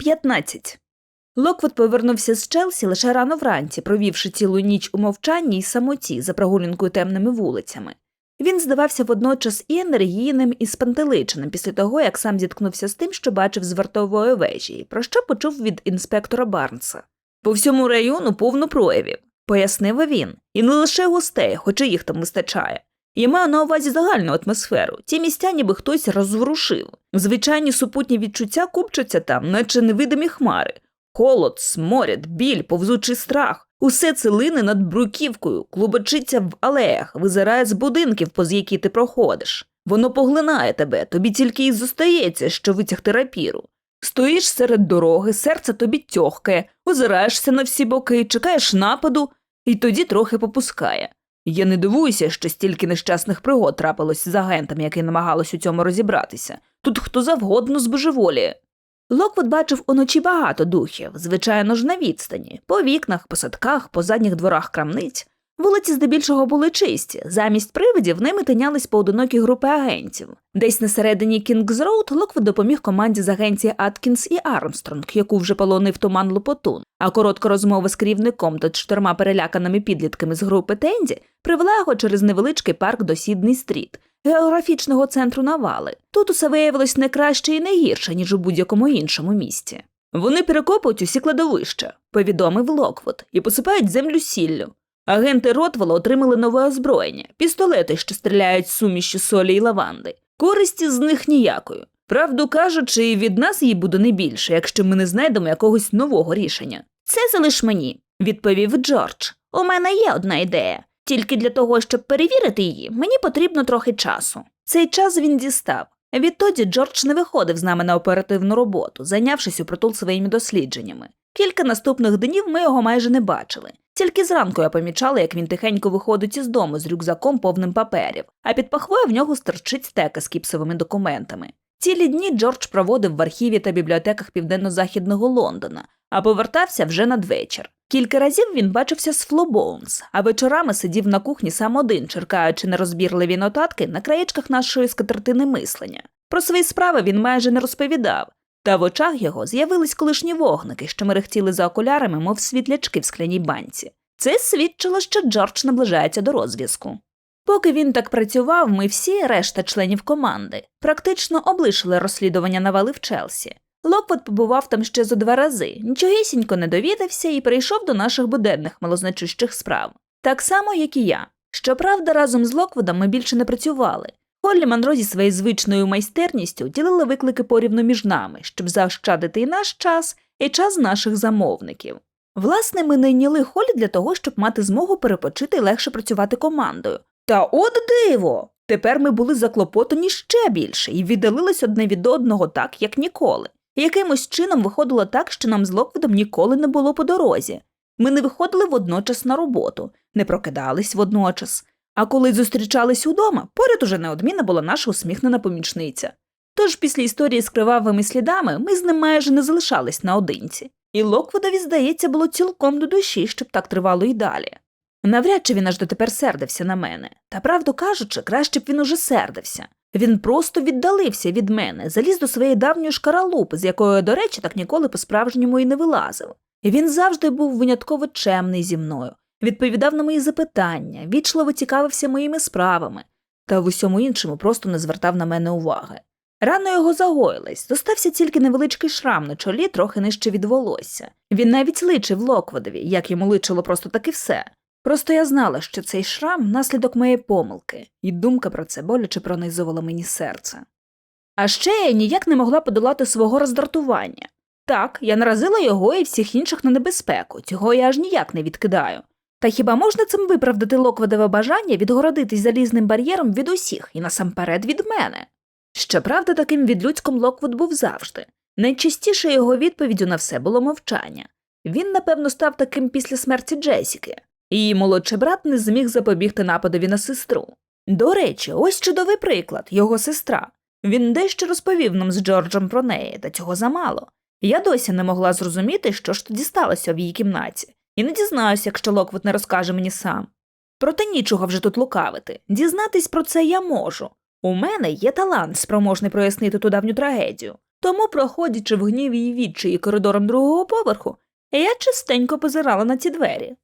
15. Локвуд повернувся з Челсі лише рано вранці, провівши цілу ніч у мовчанні й самоті за прогулянкою темними вулицями. Він здавався водночас і енергійним, і спантеличеним після того, як сам зіткнувся з тим, що бачив з вартової вежі, про що почув від інспектора Барнса. По всьому району повно проявів, пояснив він, і не лише гостей, хоча їх там вистачає. Я маю на увазі загальну атмосферу. Ті місця ніби хтось розворушив. Звичайні супутні відчуття купчаться там, наче невидимі хмари. Холод, сморід, біль, повзучий страх. Усе це лине над бруківкою, клубочиться в алеях, визирає з будинків, поз які ти проходиш. Воно поглинає тебе, тобі тільки й зостається, що витягти рапіру. Стоїш серед дороги, серце тобі тьохкає, озираєшся на всі боки, чекаєш нападу, і тоді трохи попускає. Я не дивуюся, що стільки нещасних пригод трапилось з агентами, які намагались у цьому розібратися. Тут хто завгодно збожеволіє. Локвуд бачив уночі багато духів, звичайно ж на відстані, по вікнах, по садках, по задніх дворах крамниць. Вулиці здебільшого були чисті, замість привидів ними тинялись поодинокі групи агентів. Десь на середині Кінгс-Роуд Локвуд допоміг команді з агенції Аткінс і Армстронг, яку вже полонив туман Лопотун, а коротка розмова з керівником та чотирма переляканими підлітками з групи Тензі привела його через невеличкий парк до Сідний-стріт, географічного центру Навали. Тут усе виявилось не краще і не гірше, ніж у будь-якому іншому місті. Вони перекопують усі кладовища, повідомив Локвуд, і посипають землю сіллю. Агенти Ротвела отримали нове озброєння, пістолети, що стріляють з суміші солі і лаванди. Користі з них ніякої. Правду кажучи, від нас її буде не більше, якщо ми не знайдемо якогось нового рішення. Це залиш мені, відповів Джордж. У мене є одна ідея. Тільки для того, щоб перевірити її, мені потрібно трохи часу. Цей час він дістав. Відтоді Джордж не виходив з нами на оперативну роботу, зайнявшись упротул своїми дослідженнями. Кілька наступних днів ми його майже не бачили. Тільки зранку я помічала, як він тихенько виходить із дому з рюкзаком повним паперів, а під пахвою в нього стерчить стека з кіпсовими документами. Цілі дні Джордж проводив в архіві та бібліотеках південно-західного Лондона, а повертався вже надвечір. Кілька разів він бачився з Фло Боунс, а вечорами сидів на кухні сам один, черкаючи нерозбірливі нотатки на краєчках нашої скатертини мислення. Про свої справи він майже не розповідав, та в очах його з'явились колишні вогники, що мерехтіли за окулярами, мов світлячки в скляній банці. Це свідчило, що Джордж наближається до розв'язку. Поки він так працював, ми всі, решта членів команди, практично облишили розслідування навали в Челсі. Локвуд побував там ще зо два рази, нічогісінько не довідався і прийшов до наших буденних малозначущих справ. Так само, як і я. Щоправда, разом з Локвудом ми більше не працювали. Холлі Манро зі своєю звичною майстерністю ділили виклики порівну між нами, щоб заощадити і наш час, і час наших замовників. Власне, ми найняли Холлі для того, щоб мати змогу перепочити і легше працювати командою. Та от диво! Тепер ми були заклопотані ще більше і віддалились одне від одного так, як ніколи. Якимось чином виходило так, що нам з Локвідом ніколи не було по дорозі. Ми не виходили водночас на роботу, не прокидались водночас. А коли зустрічались удома, поряд уже неодмінно була наша усміхнена помічниця. Тож після історії з кривавими слідами ми з ним майже не залишались наодинці, і Локвудові, здається, було цілком до душі, щоб так тривало і далі. Навряд чи він аж дотепер сердився на мене, та правду кажучи, краще б він уже сердився. Він просто віддалився від мене, заліз до своєї давньої шкаралупи, з якої, до речі, так ніколи по-справжньому і не вилазив. Він завжди був винятково чемний зі мною, відповідав на мої запитання, вічливо цікавився моїми справами, та в усьому іншому просто не звертав на мене уваги. Рано його загоїлись, зостався тільки невеличкий шрам на чолі, трохи нижче від волосся. Він навіть личив Локводові, як йому личило просто таки все. Просто я знала, що цей шрам наслідок моєї помилки, і думка про це боляче пронизувала мені серце. А ще я ніяк не могла подолати свого роздратування. Так, я наразила його і всіх інших на небезпеку, цього я аж ніяк не відкидаю. Та хіба можна цим виправдати Локведове бажання відгородитись залізним бар'єром від усіх і насамперед від мене? Щоправда, таким відлюдськом Локвуд був завжди. Найчастіше його відповіддю на все було мовчання. Він, напевно, став таким після смерті Джесіки. Її молодший брат не зміг запобігти нападові на сестру. До речі, ось чудовий приклад його сестра. Він дещо розповів нам з Джорджем про неї, та цього замало. Я досі не могла зрозуміти, що ж тоді сталося в її кімнаті, і не дізнаюся, якщо Локвуд не розкаже мені сам. Проте нічого вже тут лукавити. Дізнатись про це я можу. У мене є талант, спроможний прояснити ту давню трагедію. Тому, проходячи в гніві і відчаї коридором другого поверху, я частенько позирала на ці двері.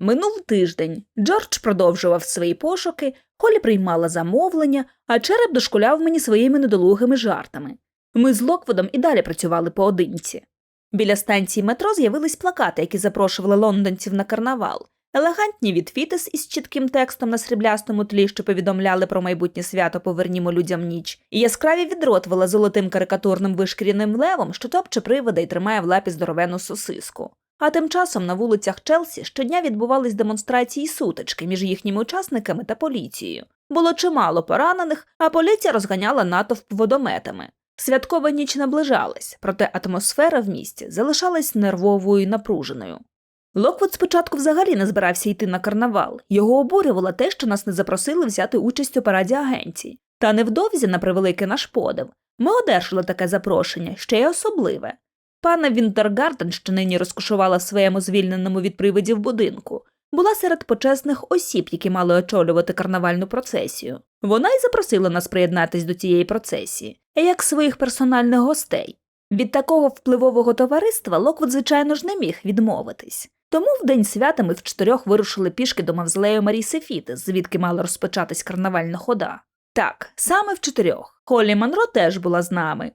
Минув тиждень. Джордж продовжував свої пошуки, Холі приймала замовлення, а череп дошкуляв мені своїми недолугими жартами. Ми з Локводом і далі працювали поодинці. Біля станції метро з'явились плакати, які запрошували лондонців на карнавал, елегантні від Фітес із чітким текстом на сріблястому тлі, що повідомляли про майбутнє свято Повернімо людям ніч, і яскраві відротвила золотим карикатурним вишкіряним левом, що топче привода і тримає в лапі здоровену сосиску. А тим часом на вулицях Челсі щодня відбувались демонстрації сутички між їхніми учасниками та поліцією. Було чимало поранених, а поліція розганяла натовп водометами. Святкова ніч наближалась, проте атмосфера в місті залишалась нервовою і напруженою. Локвуд спочатку взагалі не збирався йти на карнавал. Його обурювало те, що нас не запросили взяти участь у параді агенцій. Та невдовзі, на превеликий наш подив, ми одержали таке запрошення, ще й особливе. Пана Вінтергарден, що нині розкошувала своєму звільненому від привидів будинку, була серед почесних осіб, які мали очолювати карнавальну процесію. Вона й запросила нас приєднатись до цієї процесії, як своїх персональних гостей. Від такого впливового товариства Локвуд, звичайно ж, не міг відмовитись. Тому в день свята ми в чотирьох вирушили пішки до мавзолею Марії Сефіти, звідки мала розпочатись карнавальна хода. Так, саме в чотирьох. Холі Монро теж була з нами.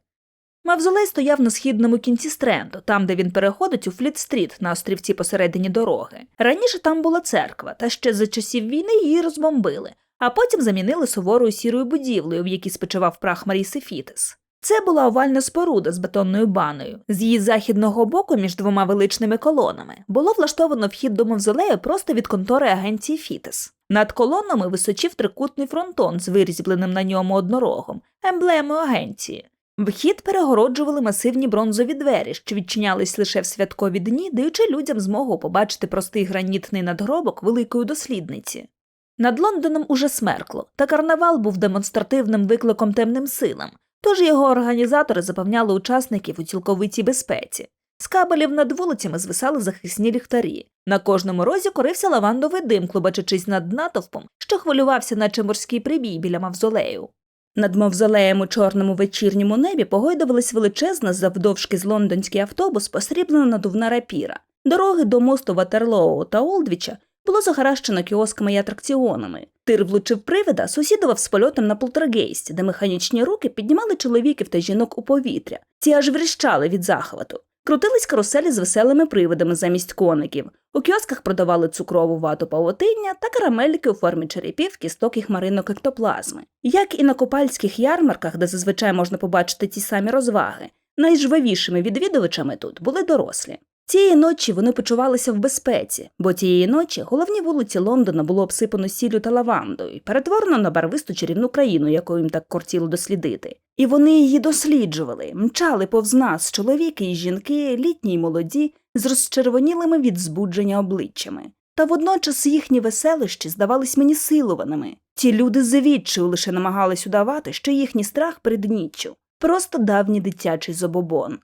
Мавзолей стояв на східному кінці стренду, там, де він переходить у Фліт-стріт на острівці посередині дороги. Раніше там була церква, та ще за часів війни її розбомбили, а потім замінили суворою сірою будівлею, в якій спочивав прах Марії Сефітис. Це була овальна споруда з бетонною баною. З її західного боку, між двома величними колонами, було влаштовано вхід до мавзолею просто від контори агенції Фітес. Над колонами височив трикутний фронтон з вирізбленим на ньому однорогом, емблемою агенції. Вхід перегороджували масивні бронзові двері, що відчинялись лише в святкові дні, даючи людям змогу побачити простий гранітний надгробок великої дослідниці. Над Лондоном уже смеркло, та карнавал був демонстративним викликом темним силам, тож його організатори запевняли учасників у цілковитій безпеці. З кабелів над вулицями звисали захисні ліхтарі. На кожному розі корився лавандовий дим, клубачачись над натовпом, що хвилювався, наче морський прибій біля мавзолею. Над мавзолеєм у чорному вечірньому небі погойдувалась величезна завдовжки з лондонський автобус, посріблена надувна рапіра. Дороги до мосту Ватерлоу та Олдвіча було загаращено кіосками й атракціонами. Тир влучив привида, сусідував з польотом на полтергейсті, де механічні руки піднімали чоловіків та жінок у повітря. Ці аж вріщали від захвату. Крутились каруселі з веселими привидами замість коників. У кіосках продавали цукрову вату павутиння та карамельки у формі черепів, кісток і хмаринок ектоплазми. Як і на купальських ярмарках, де зазвичай можна побачити ті самі розваги, найжвавішими відвідувачами тут були дорослі. Цієї ночі вони почувалися в безпеці, бо тієї ночі головні вулиці Лондона було обсипано сіллю та лавандою, перетворено на барвисту чарівну країну, яку їм так кортіло дослідити. І вони її досліджували, мчали повз нас чоловіки і жінки, літні й молоді, з розчервонілими від збудження обличчями. Та водночас їхні веселищі здавались мені силуваними. Ті люди завідчою лише намагались удавати, що їхній страх перед ніччю просто давній дитячий забобон.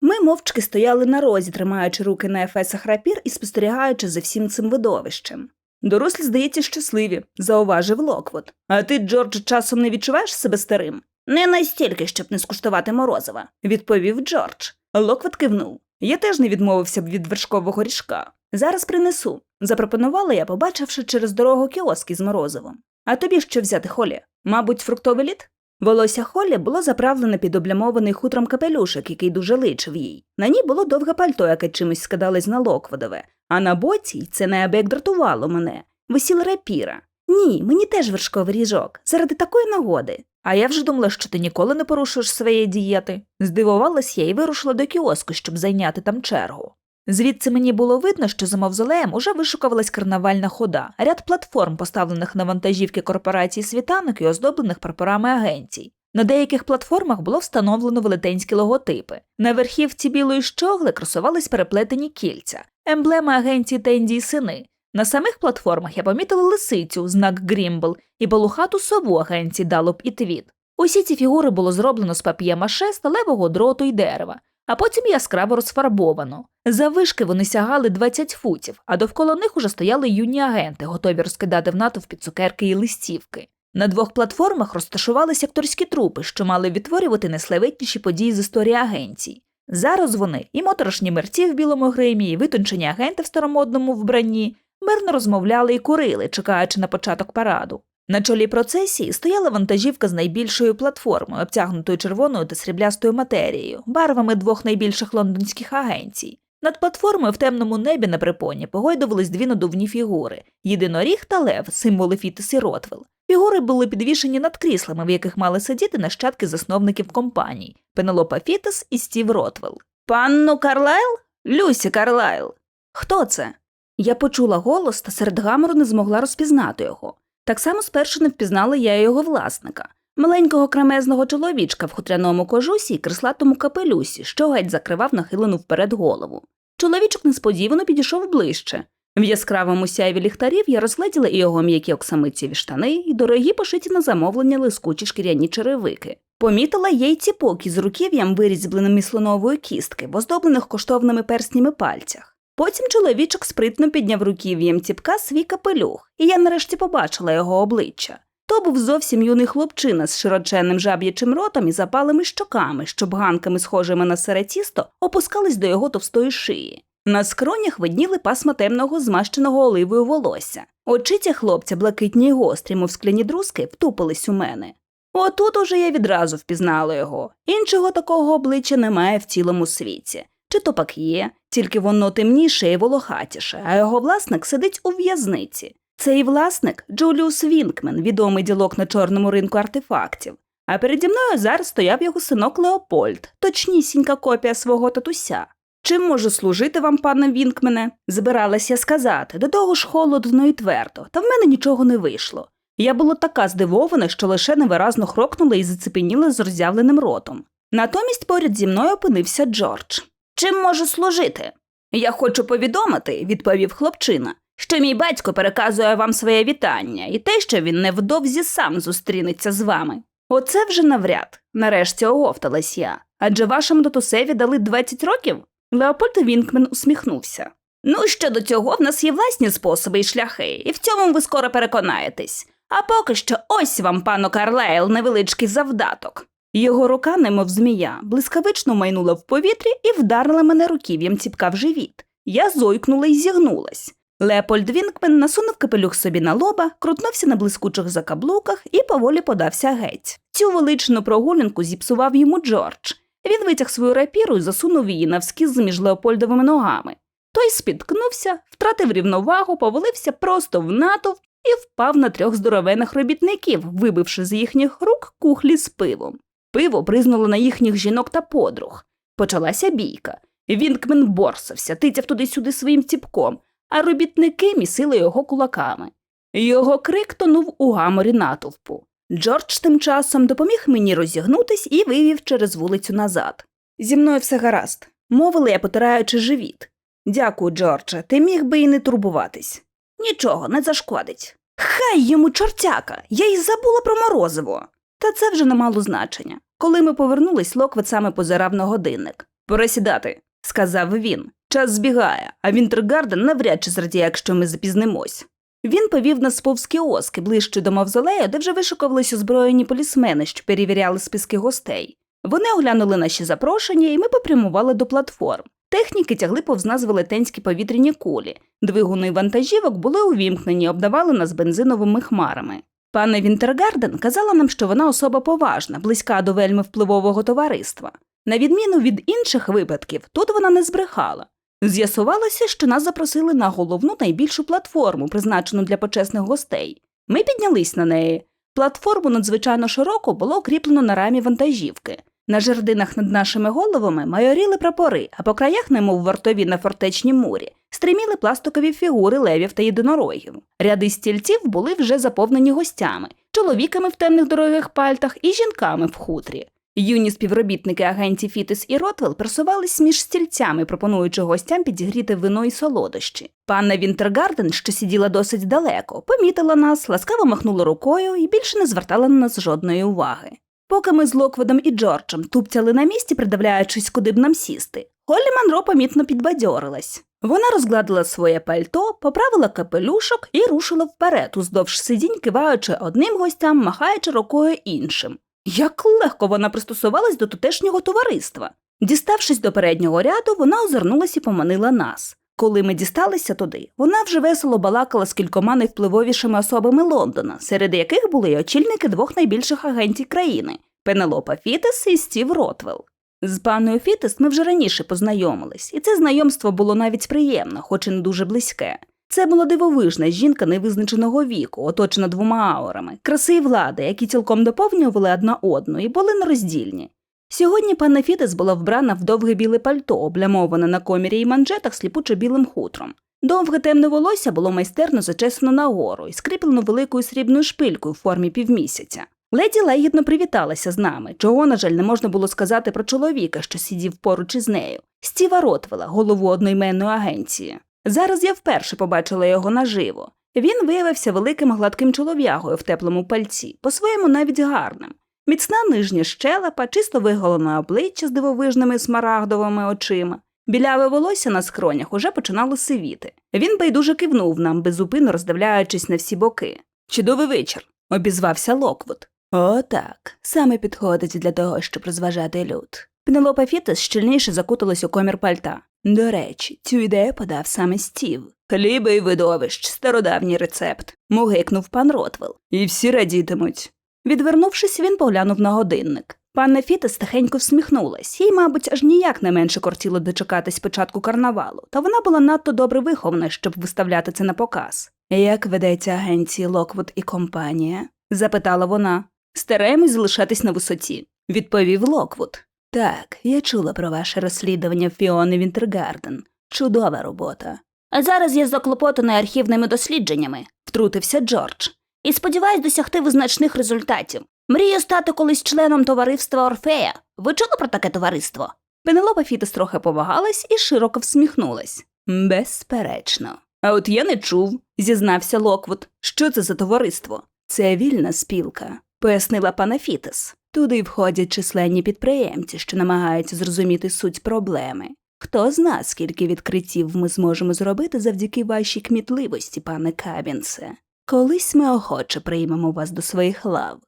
Ми мовчки стояли на розі, тримаючи руки на ефесах рапір і спостерігаючи за всім цим видовищем. Дорослі, здається, щасливі, зауважив Локвуд. А ти, Джордж, часом не відчуваєш себе старим? Не настільки, щоб не скуштувати морозива, відповів Джордж. Локвуд кивнув. Я теж не відмовився б від вершкового ріжка. Зараз принесу, запропонувала я, побачивши через дорогу кіоски з морозивом. А тобі що взяти, Холі? Мабуть, фруктовий лід? Волосся Холлі було заправлене під облямований хутром капелюшок, який дуже личив їй. На ній було довге пальто, яке чимось скидалось на локводове, а на боці, це неабияк дратувало мене, висіла рапіра. Ні, мені теж вершковий ріжок, заради такої нагоди. А я вже думала, що ти ніколи не порушуєш своєї дієти. Здивувалась я і вирушила до кіоску, щоб зайняти там чергу. Звідси мені було видно, що за мавзолеєм уже вишукувалась карнавальна хода, ряд платформ, поставлених на вантажівки корпорації світанок і оздоблених прапорами агенцій. На деяких платформах було встановлено велетенські логотипи. На верхівці білої щогли красувались переплетені кільця, емблема агенції Тенді і сини. На самих платформах я помітила лисицю, знак Грімбл, і балухату сову агенції Далоп і Твіт. Усі ці фігури було зроблено з пап'є-маше, сталевого дроту і дерева, а потім яскраво розфарбовано. Завишки вони сягали 20 футів, а довкола них уже стояли юні агенти, готові розкидати в натовпі цукерки і листівки. На двох платформах розташувалися акторські трупи, що мали відтворювати найславетніші події з історії агенцій. Зараз вони і моторошні мерці в білому гримі, і витончені агенти в старомодному вбранні мирно розмовляли і курили, чекаючи на початок параду. На чолі процесії стояла вантажівка з найбільшою платформою, обтягнутою червоною та сріблястою матерією, барвами двох найбільших лондонських агенцій. Над платформою в темному небі на припоні погойдувались дві надувні фігури єдиноріг та лев, символи Фітис і Ротвелл. Фігури були підвішені над кріслами, в яких мали сидіти нащадки засновників компаній Пенелопа Фітис і Стів Ротвелл. Панну Карлайл? Люсі Карлайл. Хто це? Я почула голос та серед гамору не змогла розпізнати його. Так само спершу не впізнала я його власника, маленького кремезного чоловічка в хутряному кожусі і креслатому капелюсі, що геть закривав нахилену вперед голову. Чоловічок несподівано підійшов ближче. В яскравому сяйві ліхтарів я розгледіла і його м'які оксамитцеві штани, і дорогі пошиті на замовлення лискучі шкіряні черевики. Помітила їй ціпок із руків'ям, вирізбленим із слонової кістки, в оздоблених коштовними перснями пальцях. Потім чоловічок спритно підняв руків'ям ціпка свій капелюх, і я нарешті побачила його обличчя. То був зовсім юний хлопчина з широченним жаб'ячим ротом і запалими щоками, що бганками, схожими на сере тісто, опускались до його товстої шиї. На скронях видніли пасма темного змащеного оливою волосся. Очиці хлопця, блакитні й гострі, мов скляні друзки, втупились у мене. Отут уже я відразу впізнала його. Іншого такого обличчя немає в цілому світі. Чи то пак є, тільки воно темніше і волохатіше, а його власник сидить у в'язниці. Цей власник Джуліус Вінкмен, відомий ділок на чорному ринку артефактів. А переді мною зараз стояв його синок Леопольд, точнісінька копія свого татуся. Чим можу служити вам, пане Вінкмене? Збиралася сказати, до того ж холодно і твердо, та в мене нічого не вийшло. Я була така здивована, що лише невиразно хрокнула і зацепеніла з роззявленим ротом. Натомість поряд зі мною опинився Джордж. Чим можу служити? Я хочу повідомити, відповів хлопчина, що мій батько переказує вам своє вітання і те, що він невдовзі сам зустрінеться з вами. Оце вже навряд, нарешті оговталась я. Адже вашому татусеві дали 20 років? Леопольд Вінкмен усміхнувся. Ну, щодо цього, в нас є власні способи і шляхи, і в цьому ви скоро переконаєтесь. А поки що ось вам, пану Карлайл, невеличкий завдаток. Його рука, немов змія, блискавично майнула в повітрі і вдарила мене руків'ям ціпка в живіт. Я зойкнула і зігнулась. Леопольд Вінкмен насунув капелюх собі на лоба, крутнувся на блискучих закаблуках і поволі подався геть. Цю величну прогулянку зіпсував йому Джордж. Він витяг свою рапіру і засунув її навскіз між Леопольдовими ногами. Той спіткнувся, втратив рівновагу, повалився просто в натовп і впав на трьох здоровених робітників, вибивши з їхніх рук кухлі з пивом. Пиво бризнуло на їхніх жінок та подруг. Почалася бійка. Вінкмен борсався, тицяв туди-сюди своїм ціпком, а робітники місили його кулаками. Його крик тонув у гаморі натовпу. Джордж тим часом допоміг мені розігнутись і вивів через вулицю назад. Зі мною все гаразд, мовила я, потираючи живіт. Дякую, Джордже, ти міг би і не турбуватись. Нічого, не зашкодить. Хай йому чортяка, я й забула про морозиво. Та це вже не мало значення. Коли ми повернулись, Локвіт саме позирав на годинник. Пора сідати, сказав він. Час збігає, а Вінтергарден навряд чи зрадіє, якщо ми запізнимось. Він повів нас повз кіоски ближче до мавзолею, де вже вишукувались озброєні полісмени, що перевіряли списки гостей. Вони оглянули наші запрошення, і ми попрямували до платформ. Техніки тягли повз нас велетенські повітряні кулі. Двигуни вантажівок були увімкнені, обдавали нас бензиновими хмарами. Пане Вінтергарден казала нам, що вона особа поважна, близька до вельми впливового товариства. На відміну від інших випадків, тут вона не збрехала. З'ясувалося, що нас запросили на головну найбільшу платформу, призначену для почесних гостей. Ми піднялись на неї. Платформу надзвичайно широко було укріплено на рамі вантажівки. На жердинах над нашими головами майоріли прапори, а по краях, немов вартові на фортечній мурі, стриміли пластикові фігури левів та єдинорогів. Ряди стільців були вже заповнені гостями, чоловіками в темних дорогих пальтах і жінками в хутрі. Юні співробітники агенції Фітис і Ротвелл просувались між стільцями, пропонуючи гостям підігріти вино і солодощі. Панна Вінтергарден, що сиділа досить далеко, помітила нас, ласкаво махнула рукою і більше не звертала на нас жодної уваги. Поки ми з Локведом і Джорджем тупцяли на місці, придивляючись, куди б нам сісти, Холлі Манро помітно підбадьорилась. Вона розгладила своє пальто, поправила капелюшок і рушила вперед, уздовж сидінь, киваючи одним гостям, махаючи рукою іншим. Як легко вона пристосувалась до тутешнього товариства. Діставшись до переднього ряду, вона озирнулась і поманила нас. Коли ми дісталися туди, вона вже весело балакала з кількома найвпливовішими особами Лондона, серед яких були й очільники двох найбільших агентів країни Пенелопа Фітес і Стів Ротвелл. З паною Фітес ми вже раніше познайомились, і це знайомство було навіть приємне, хоч і не дуже близьке. Це була дивовижна жінка невизначеного віку, оточена двома аурами, краси і влади, які цілком доповнювали одна одну і були нероздільні. Сьогодні панна Фітес була вбрана в довге біле пальто, облямоване на комірі і манжетах сліпучо білим хутром. Довге темне волосся було майстерно зачесано нагору і скріплено великою срібною шпилькою в формі півмісяця. Леді лагідно привіталася з нами, чого, на жаль, не можна було сказати про чоловіка, що сидів поруч із нею, Стіва Ротвела, голову одноіменної агенції. Зараз я вперше побачила його наживо. Він виявився великим гладким чолов'ягою в теплому пальці, по-своєму навіть гарним. Міцна нижня щелепа, чисто виголене обличчя з дивовижними смарагдовими очима. Біляве волосся на скронях уже починало сивіти. Він байдуже кивнув нам, безупинно роздивляючись на всі боки. Чудовий вечір, обізвався Локвуд. О, так, саме підходить для того, щоб розважати люд. Пенелопа Фітес щільніше закуталась у комір пальта. До речі, цю ідею подав саме Стів. Хліба і видовищ, стародавній рецепт, мугикнув пан Ротвелл. І всі радітимуть. Відвернувшись, він поглянув на годинник. Панна Фітес тихенько всміхнулась, їй, мабуть, аж ніяк не менше кортіло дочекатись початку карнавалу, та вона була надто добре вихована, щоб виставляти це на показ. Як ведеться агенції Локвуд і компанія? запитала вона. Стараємось залишатись на висоті, відповів Локвуд. Так, я чула про ваше розслідування Фіони Вінтергарден. Чудова робота. А зараз я заклопотаний архівними дослідженнями, Втрутився Джордж. І сподіваюсь досягти визначних результатів. Мрію стати колись членом товариства Орфея. Ви чули про таке товариство? Пенелопа Фітес трохи повагалась і широко всміхнулась. Безперечно. А от я не чув, зізнався Локвуд. Що це за товариство? Це вільна спілка, пояснила пана Фітес. Туди входять численні підприємці, що намагаються зрозуміти суть проблеми. Хто зна, скільки відкриттів ми зможемо зробити завдяки вашій кмітливості, пане Кабінсе. Колись ми охоче приймемо вас до своїх лав.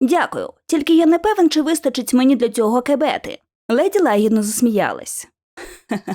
Дякую, тільки я не певен, чи вистачить мені для цього кебети. Леді лагідно засміялась.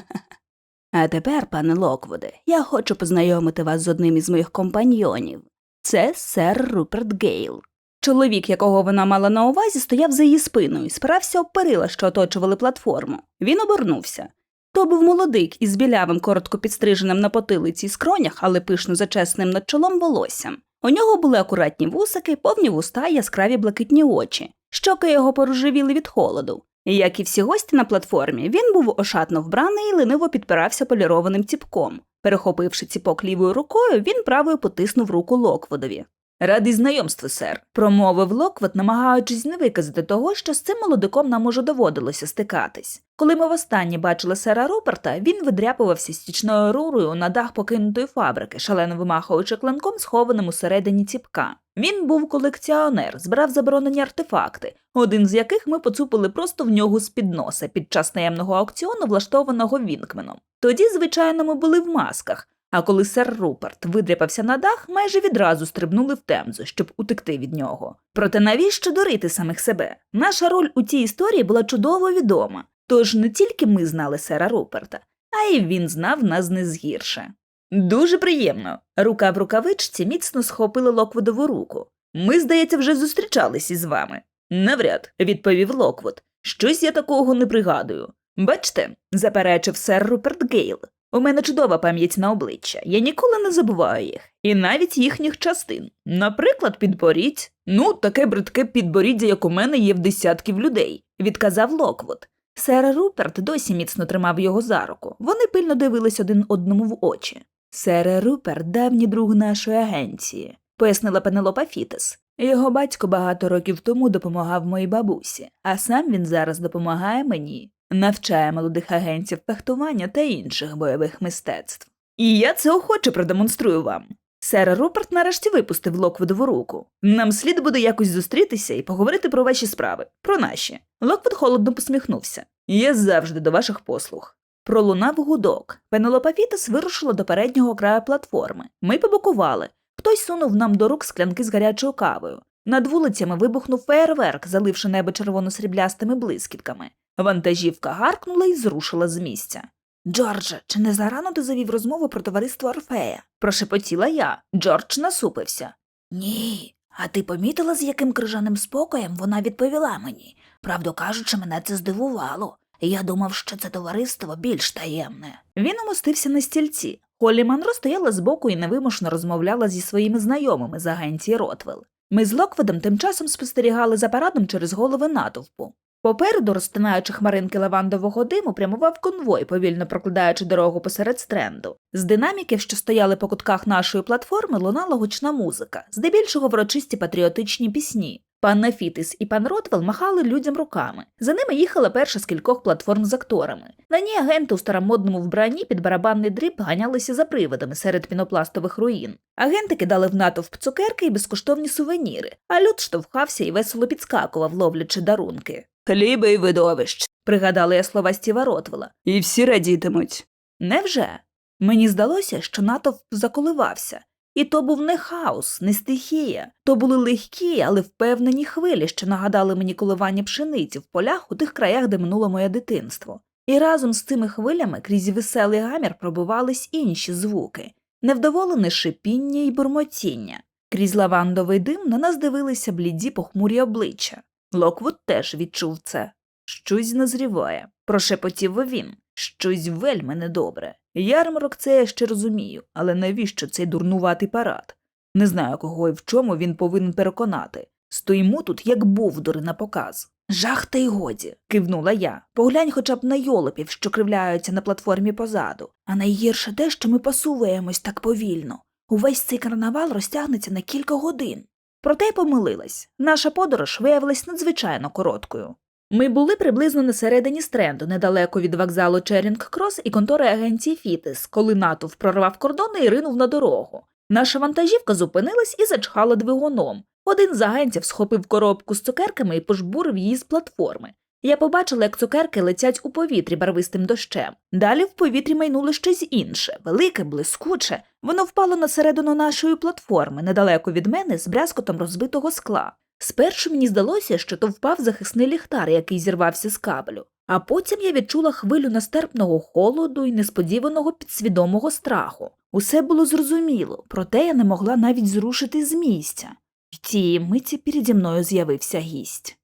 А тепер, пане Локвуде, я хочу познайомити вас з одним із моїх компаньйонів. Це сер Руперт Гейл. Чоловік, якого вона мала на увазі, стояв за її спиною спирався об перила, що оточували платформу. Він обернувся. То був молодик із білявим, коротко підстриженим на потилиці й скронях, але пишно зачесним над чолом волоссям. У нього були акуратні вусики, повні вуста й яскраві блакитні очі. Щоки його порожевіли від холоду. Як і всі гості на платформі, він був ошатно вбраний і лениво підпирався полірованим ціпком. Перехопивши ціпок лівою рукою, він правою потиснув руку Локвудові. Радий знайомству, сер, промовив Локвуд, намагаючись не виказати того, що з цим молодиком нам уже доводилося стикатись. Коли ми востаннє бачили сера Руперта, він видряпувався стічною рурою на дах покинутої фабрики, шалено вимахуючи клинком, схованим усередині ціпка. Він був колекціонер, збирав заборонені артефакти, один з яких ми поцупили просто в нього з-під носа під час таємного аукціону, влаштованого Вінкменом. Тоді, звичайно, ми були в масках. А коли сер Руперт видряпався на дах, майже відразу стрибнули в темзу, щоб утекти від нього. Проте навіщо дурити самих себе? Наша роль у цій історії була чудово відома. Тож не тільки ми знали сера Руперта, а й він знав нас не згірше. Дуже приємно. Рука в рукавичці міцно схопила Локвудову руку. Ми, здається, вже зустрічались із вами. Навряд, відповів Локвуд. Щось я такого не пригадую. Бачте, заперечив сер Руперт Гейл. У мене чудова пам'ять на обличчя, я ніколи не забуваю їх, і навіть їхніх частин. Наприклад, підборідь. Ну, таке бридке підборіддя, як у мене, є в десятків людей, відказав Локвуд. Сер Руперт досі міцно тримав його за руку. Вони пильно дивились один одному в очі. Сер Руперт давній друг нашої агенції, пояснила Пенелопа Фітес. Його батько багато років тому допомагав моїй бабусі, а сам він зараз допомагає мені, навчає молодих агентів фехтування та інших бойових мистецтв. І я це охоче продемонструю вам. Сер Руперт нарешті випустив Локвудову руку. Нам слід буде якось зустрітися і поговорити про ваші справи, про наші. Локвуд холодно посміхнувся. Я завжди до ваших послуг. Пролунав гудок. Пенелопа Фітес вирушила до переднього краю платформи. Ми побокували. Хтось сунув нам до рук склянки з гарячою кавою. Над вулицями вибухнув феєрверк, заливши небо червоно-сріблястими блискітками. Вантажівка гаркнула і зрушила з місця. Джордже, чи не зарано ти завів розмову про товариство Орфея? прошепотіла я. Джордж насупився. Ні. А ти помітила, з яким крижаним спокоєм вона відповіла мені? Правду кажучи, мене це здивувало. Я думав, що це товариство більш таємне. Він умостився на стільці. Холлі Манро стояла збоку і невимушно розмовляла зі своїми знайомими з агенції Ротвелл. Ми з Локведом тим часом спостерігали за парадом через голови натовпу. Попереду, розтинаючи хмаринки лавандового диму, прямував конвой, повільно прокладаючи дорогу посеред стренду. З динаміків, що стояли по кутках нашої платформи, лунала гучна музика, здебільшого врочисті патріотичні пісні. Пан Нафітис і пан Ротвелл махали людям руками. За ними їхала перша з кількох платформ з акторами. На ній агенти у старомодному вбранні під барабанний дріб ганялися за привидами серед пінопластових руїн. Агенти кидали в натовп цукерки і безкоштовні сувеніри, а люд штовхався і весело підскакував, ловлячи дарунки. Хліба і видовищ, пригадала я слова Стіва Ротвела. І всі радітимуть. Невже? Мені здалося, що натовп заколивався. І то був не хаос, не стихія, то були легкі, але впевнені хвилі, що нагадали мені коливання пшениці в полях у тих краях, де минуло моє дитинство. І разом з цими хвилями крізь веселий гамір пробивались інші звуки, невдоволене шипіння і бурмотіння. Крізь лавандовий дим на нас дивилися бліді похмурі обличчя. Локвуд теж відчув це. Щось назріває, прошепотів він. Щось вельми недобре. Ярмарок це я ще розумію, але навіщо цей дурнуватий парад? Не знаю, кого і в чому він повинен переконати. Стоїмо тут, як бовдури на показ. Жах та й годі, кивнула я. Поглянь хоча б на йолопів, що кривляються на платформі позаду. А найгірше те, що ми посуваємось так повільно. Увесь цей карнавал розтягнеться на кілька годин. Проте й помилилась. Наша подорож виявилась надзвичайно короткою. Ми були приблизно на середині стренду, недалеко від вокзалу Черінг Крос і контори агенції Фітис, коли натовп прорвав кордони і ринув на дорогу. Наша вантажівка зупинилась і зачхала двигуном. Один з агентів схопив коробку з цукерками і пожбурив її з платформи. Я побачила, як цукерки летять у повітрі барвистим дощем. Далі в повітрі майнуло щось інше, велике, блискуче. Воно впало на середину нашої платформи, недалеко від мене, з брязкотом розбитого скла. Спершу мені здалося, що то впав захисний ліхтар, який зірвався з кабелю, а потім я відчула хвилю нестерпного холоду і несподіваного підсвідомого страху. Усе було зрозуміло, проте я не могла навіть зрушити з місця. В тієї миті переді мною з'явився гість.